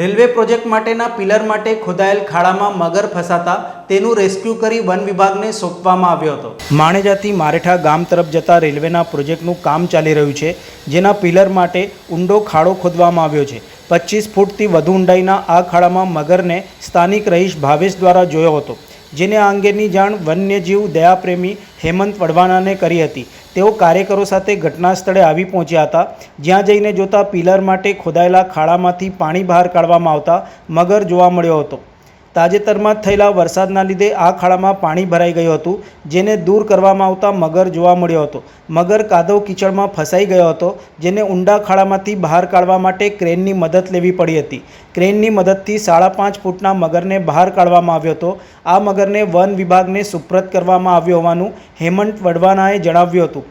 Railway project માટેના pillar માટે ખોદાયેલ ખાડામાં મગર ફસાતા તેનું રેસ્ક્યુ કરી વન વિભાગને સોંપવામાં આવ્યો હતો. માણેજાથી મારેઠા ગામ તરફ જતા રેલવેના પ્રોજેક્ટનું કામ ચાલી રહ્યું છે, જેના પિલર માટે ઊંડો ખાડો ખોદવામાં આવ્યો છે. પચીસ ફૂટથી વધુ ઊંડાઈના આ ખાડામાં મગરને સ્થાનિક રહીશ ભાવેશ દ્વારા જોયો હતો. જેને આ અંગેની જાણ વન્યજીવ દયાપ્રેમી હેમંત વડવાનાને કરી હતી. તેઓ કાર્યકરો સાથે ઘટના સ્થળે આવી પહોંચ્યા હતા, જ્યાં જઈને જોતા પિલર માટે ખોદાયેલા ખાડામાંથી પાણી બહાર કાઢવામાં આવતા મગર જોવા મળ્યો હતો. તાજેતરમાં થયેલા વરસાદના લીધે આ ખાડામાં પાણી ભરાઈ ગયું હતું, જેને દૂર કરવામાં આવતા મગર જોવા મળ્યો હતો. મગર કાદવ કીચડમાં ફસાઈ ગયો હતો, જેને ઊંડા ખાડામાંથી બહાર કાઢવા માટે ક્રેનની મદદ લેવી પડી હતી. ક્રેનની મદદથી સાડા પાંચ ફૂટના મગરને બહાર કાઢવામાં આવ્યો હતો. આ મગરને વન વિભાગને સુપ્રત કરવામાં આવ્યો હોવાનું હેમંત વડવાનાએ જણાવ્યું હતું.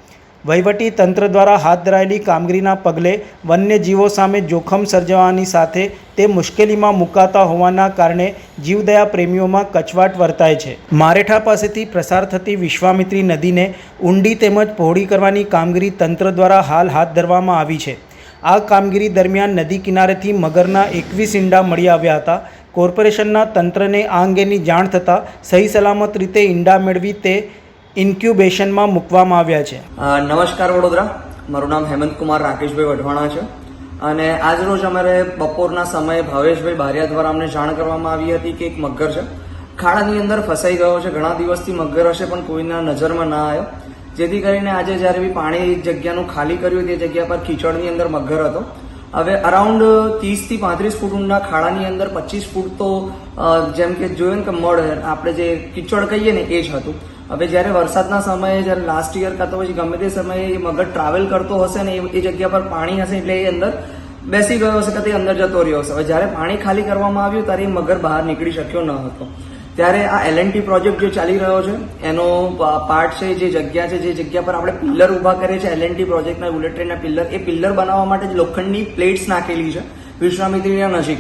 વહીવટી તંત્ર દ્વારા હાથ ધરાયેલી કામગીરીના પગલે વન્યજીવો સામે જોખમ સર્જવાની સાથે તે મુશ્કેલીમાં મુકાતા હોવાના કારણે જીવદયા પ્રેમીઓમાં કચવાટ વર્તાય છે. મારેઠા પાસેથી પ્રસાર થતી વિશ્વામિત્રી નદીને ઊંડી તેમજ પહોળી કરવાની કામગીરી તંત્ર દ્વારા હાલ હાથ ધરવામાં આવી છે. આ કામગીરી દરમિયાન નદી કિનારેથી મગરના એકવીસ ઈંડા મળી આવ્યા હતા. કોર્પોરેશનના તંત્રને આ અંગેની જાણ થતાં સહી સલામત રીતે ઈંડા મેળવી તે ઇન્ક્યુબેશનમાં મૂકવામાં આવ્યા છે. નમસ્કાર વડોદરા. મારું નામ હેમંત કુમાર રાકેશભાઈ વઢવાણા છે. અને આજરોજ અમારે બપોરના સમયે ભાવેશભાઈ બારિયા દ્વારા અમને જાણ કરવામાં આવી હતી કે એક મગર છે. ખાડાની અંદર ફસાઈ ગયો છે. ઘણા દિવસથી મગર હશે, પણ કોઈના નજરમાં ના આવ્યો. જેથી કરીને આજે જ્યારે બી પાણી જગ્યાનું ખાલી કર્યું તે જગ્યા પર કીચડની અંદર મગર હતો. હવે અરાઉન્ડ ત્રીસથી પાંત્રીસ ફૂટ ઊંડા ખાડાની અંદર પચીસ ફૂટ તો જેમ કે જોયું ને કે મળ, આપણે જે કીચડ કહીએ ને એ જ હતું. હવે જ્યારે વરસાદના સમયે, જ્યારે લાસ્ટ યર કાં તો પછી ગમે તે સમયે એ મગર ટ્રાવેલ કરતો હશે ને એ- જગ્યા પર પાણી હશે એટલે એ અંદર બેસી ગયો હશે કે તે અંદર જતો રહ્યો હશે. હવે જ્યારે પાણી ખાલી કરવામાં આવ્યું ત્યારે એ મગર બહાર નીકળી શક્યો ન હતો. ત્યારે આ એલએનટી પ્રોજેક્ટ જે ચાલી રહ્યો છે, એનો પાર્ટ છે, જે જગ્યા છે, જે જગ્યા પર આપણે પિલ્લર ઊભા કરીએ છીએ એલએનટી પ્રોજેક્ટના બુલેટ ટ્રેનના પિલ્લર એ પિલ્લર બનાવવા માટે જ લોખંડની પ્લેટ્સ નાખેલી છે વિશ્વામિત્રીના નજીક.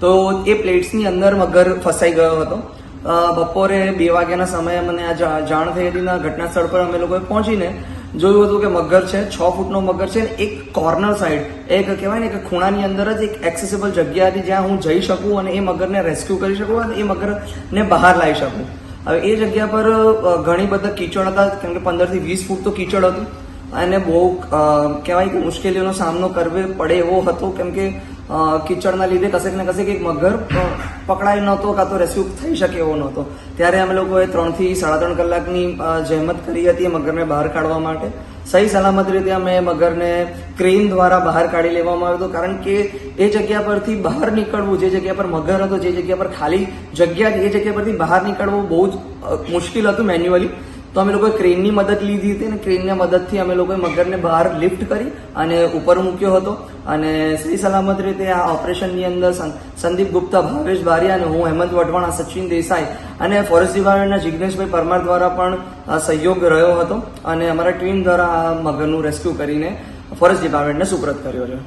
તો એ પ્લેટ્સની અંદર મગર ફસાઈ ગયો હતો. બપોરે બે વાગ્યાના સમયે મને આ જાણ થઈ હતી ને ઘટના સ્થળ પર અમે લોકોએ પહોંચીને જોયું હતું કે મગર છે, છ ફૂટનો મગર છે એક કોર્નર સાઈડ, એક કહેવાય ને કે ખૂણાની અંદર જ એક એક્સેસિબલ જગ્યા હતી જ્યાં હું જઈ શકું અને એ મગરને રેસ્ક્યુ કરી શકું અને એ મગરને બહાર લાવી શકું. હવે એ જગ્યા પર ઘણી બધા કીચડ હતા, કેમ કે પંદરથી વીસ ફૂટ તો કીચડ હતું. અને બહુ કહેવાય કે મુશ્કેલીઓનો સામનો કરવો પડે એવો હતો, કેમ કે કીચડના લીધે કસેક ને કશેક એક મગર પકડાય નહોતો કાં તો રેસ્ક્યુ થઈ શકે એવો નહોતો. ત્યારે અમે લોકોએ ત્રણથી સાડા ત્રણ કલાકની જહેમત કરી હતી એ મગરને બહાર કાઢવા માટે. સહી સલામત રીતે અમે મગરને ક્રેન દ્વારા બહાર કાઢી લેવામાં આવ્યો હતો, કારણ કે એ જગ્યા પરથી બહાર નીકળવું, જે જગ્યા પર મગર હતો, જે જગ્યા પર ખાલી જગ્યા, એ જગ્યા પરથી બહાર નીકળવું બહુ જ મુશ્કેલ હતું મેન્યુઅલી. તો અમે લોકોએ ક્રેનની મદદ લીધી હતી અને ક્રેનની મદદથી અમે લોકોએ મગરને બહાર લિફ્ટ કરી અને ઉપર મૂક્યો હતો. અને સહી સલામત રીતે આ ઓપરેશનની અંદર સંદીપ ગુપ્તા, ભાવેશ બારિયા અને હું, હેમંત વઢવાણા, સચિન દેસાઈ અને ફોરેસ્ટ ડિપાર્ટમેન્ટના જિગ્નેશભાઈ પરમાર દ્વારા પણ સહયોગ રહ્યો હતો. અને અમારા ટીમ દ્વારા આ મગરનું રેસ્ક્યુ કરીને ફોરેસ્ટ ડિપાર્ટમેન્ટને સુપ્રત કર્યો છે.